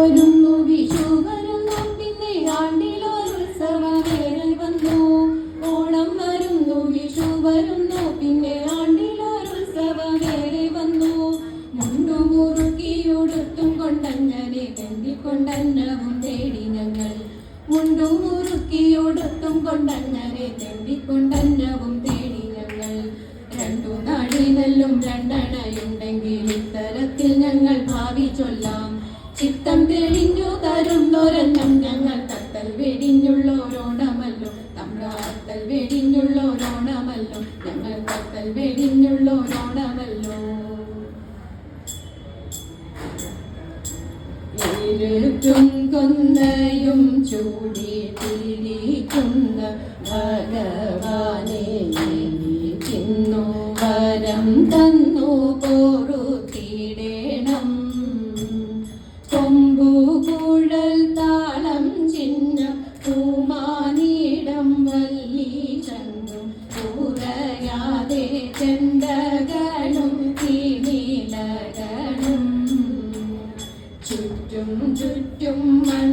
വരുന്നു വിഷു വരുന്നു പിന്നെ ആണ്ടിലൊരുത്സവവേള വന്നു. ഓണം വരുന്നു വിഷു വരുന്നു പിന്നെ ആണ്ടിലൊരുത്സവവേള വന്നു. മുണ്ടു മുറുക്കിയുടുത്തും കൊണ്ടങ്ങനെ തെണ്ടിക്കൊണ്ടന്നവും തേടി ഞങ്ങൾ. മുണ്ടു മുറുക്കിയുടുത്തും കൊണ്ടങ്ങനെ തെണ്ടിക്കൊണ്ടന്നവും ചിത്തം തെളിഞ്ഞു തരുന്നൊരംഗം ഞങ്ങൾ തത്തൽ വെടിഞ്ഞുള്ളോരോണമല്ലോ. തമ്പ്രാത്തൽ വെടിഞ്ഞുള്ളോരോണമല്ലോ. ഞങ്ങൾ തത്തൽ വെടിഞ്ഞുള്ളോരോണമല്ലോ. ഇരുട്ടും കൊന്നയും ചൂടി തിരിക്കുന്ന ഭഗവാനെ ചിന്നു വരം തന്നു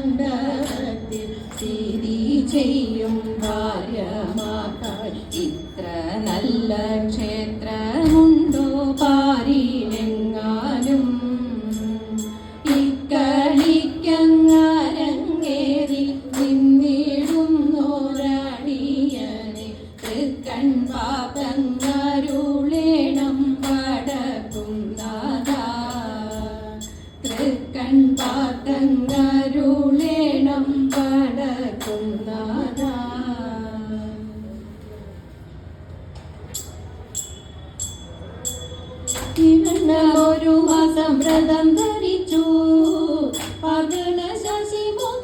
മണ്ഡപത്തിൽ സ്ഥിതി ചെയ്യും ഭാര്യമാക്കൾ ഇത്ര നല്ല ക്ഷേത്രമുണ്ടോ പാരിലെങ്ങാനും ഇക്കളിക്കങ്ങരങ്ങേറി നിന്നിടുന്നോരടിയനെ തൃക്കൺ പാപങ്ങരുളേണം ഒരു മാസം വ്രതം ധരിച്ചു. പകണ ശശിമുഖിമാരെല്ലാരും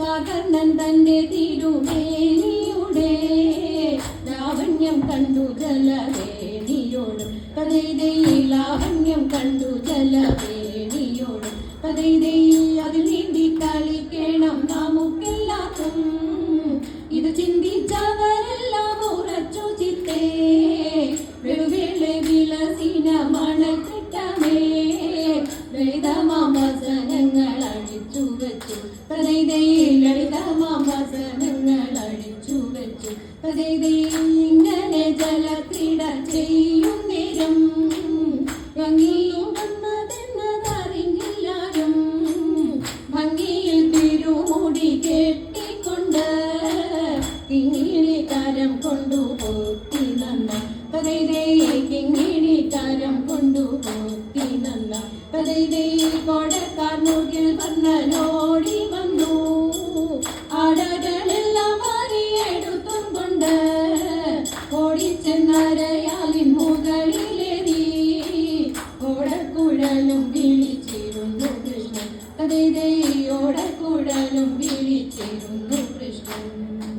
പകർന്നൻ തന്റെ തിരുമേനിയുടെ ലാവണ്യം കണ്ടു ജലവേണിയോട്. കഥയിതയിൽ ലാവണ്യം കണ്ടു ജലവേണിയോട്. കഥയിതയിൽ വെളുവേളെ വിലസിന മണൽ കിട്ടമേ ലളിതമാമസനങ്ങൾ അടിച്ചു വെച്ചു പ്രതൈതയിൽ ലളിതമാമസനങ്ങൾ അടിച്ചു വെച്ചു പ്രതൈതയിൽ ഇങ്ങനെ ജലക്രീഡ ചെയ്യും നേരം. ഭംഗിയിൽ തിരുമുടി കെട്ടിക്കൊണ്ട് കിങ്ങിണി കരം പതൈതേ കിങ്ങിണി കരം കൊണ്ടു പോത്തി നന്ന. പതൈതേ കോടക്കാർ മുകിൽ വർണനോടി വന്നു. ആടകളെല്ലാം മാറിയെടുത്തും കൊണ്ട് ഓടിച്ചെന്നരയാലിൻ മുകളിലേറി ഓടക്കുഴലും വിളിച്ചിരുന്നു കൃഷ്ണൻ. കഥയിതയോടക്കുഴലും വിളിച്ചിരുന്നു കൃഷ്ണൻ.